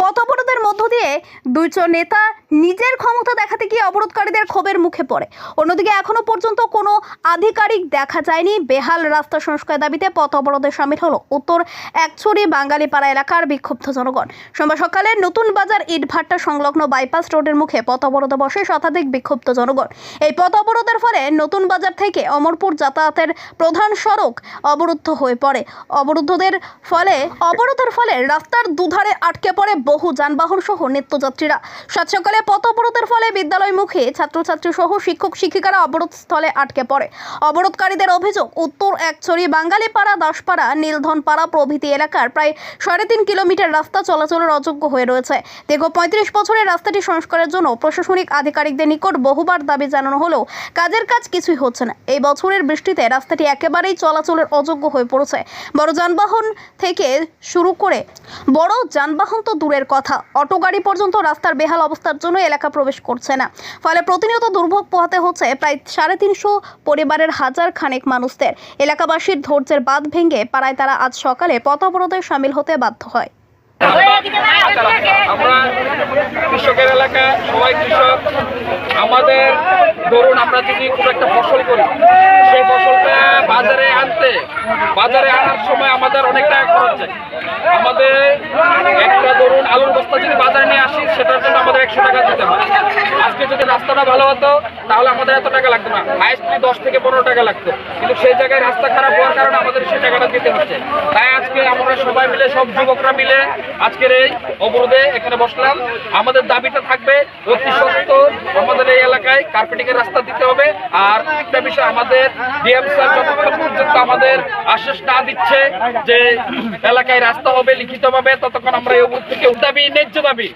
পথ অবরোধের মধ্য দিয়ে দুইজন নেতা নিজের ক্ষমতা দেখাতে গিয়ে অবরোধকারীদের ক্ষোভের মুখে পড়ে। অন্যদিকে এখনও পর্যন্ত কোনো আধিকারিক দেখা যায়নি। বেহাল রাস্তা সংস্কার দাবিতে পথ অবরোধে সামিল হলো উত্তর একছড়ি বাঙালিপাড়া এলাকার বিক্ষুব্ধ জনগণ। সোমবার সকালে নতুন বাজার ইটভাট্টা সংলগ্ন বাইপাস রোডের মুখে পথ অবরোধে বসে শতাধিক বিক্ষুব্ধ জনগণ। এই পথ অবরোধের ফলে নতুন বাজার থেকে অমরপুর যাতায়াতের প্রধান সড়ক অবরুদ্ধ হয়ে পড়ে। অবরুদ্ধদের ফলে অবরোধের ফলে রাস্তার দুধারে আটকে পড়ে বহু যানবাহন সহ নিত্যযাত্রীরা। সাত সকালে পথ অবরোধের ফলে বিদ্যালয়মুখী ছাত্রছাত্রী সহ শিক্ষক, শিক্ষিকারা অবরোধ স্থলে আটকে পড়ে। অবরোধকারীদের অভিযোগ, উত্তর একছড়ি বাঙালিপাড়া, দাসপাড়া, নীলধনপাড়া প্রভৃতি এলাকার প্রায় সাড়ে তিন কিলোমিটার রাস্তা চলাচলের অযোগ্য হয়ে রয়েছে। দীর্ঘ পঁয়ত্রিশ বছরের রাস্তাটি সংস্কারের জন্য প্রশাসনিক আধিকারিকদের নিকট বহুবার দাবি জানানো হলেও কাজের কাজ কিছুই হচ্ছে না। এই বছরের বৃষ্টিতে রাস্তাটি একেবারেই চলাচলের অযোগ্য হয়ে পড়েছে। বড় যানবাহন থেকে শুরু করে বড় যানবাহন তো দূরের কথা। অটো গাড়ি পর্যন্ত রাস্তার বেহাল অবস্থার জন্য এলাকা প্রবেশ করছে না। ফলে প্রতিনিয়ত দুর্ভোগ পোহাতে হচ্ছে প্রায় সাড়ে তিনশো পরিবারের হাজার খানেক মানুষদের। এলাকাবাসীর ধৈর্যের বাঁধ ভেঙে পাড়ায় তারা আজ সকালে পথ অবরোধে সামিল হতে বাধ্য হয়। কৃষকের এলাকা সবাই কৃষক। আমাদের, ধরুন আমরা যদি একটা ফসল করি, সেই ফসলটা বাজারে আনতে, বাজারে আনার সময় আমাদের অনেক টাকা খরচ আমাদের ধরুন আলুর বস্তা যদি বাজারে নিয়ে আসি সেটার জন্য আমাদের একশো টাকা দিতে হয় আজকে যদি রাস্তাটা ভালো হতো, তাহলে আমাদের এত টাকা লাগতো না। হাইস্টলি দশ থেকে পনেরো টাকা লাগতো। কিন্তু সেই জায়গায় রাস্তা খারাপ হওয়ার কারণে আমাদের সেই টাকাটা দিতে হচ্ছে। তাই আজকে আমরা সবাই মিলে, সব যুবকরা মিলে আজকের এই অবরোধে এখানে বসলাম। আমাদের দাবিটা থাকবে, অতি সত্তর আমাদের এই এলাকায় কার্পেটিং এর রাস্তা দিতে হবে। আর একটা বিষয়, আমাদের ডিএম স্যার যতক্ষণ পর্যন্ত আমাদের আশ্বাস না দিচ্ছে যে এলাকায় রাস্তা হবে, লিখিতভাবে, ততক্ষণ আমরা এই অবরোধ থেকে দাবি ন্যায্য দাবি।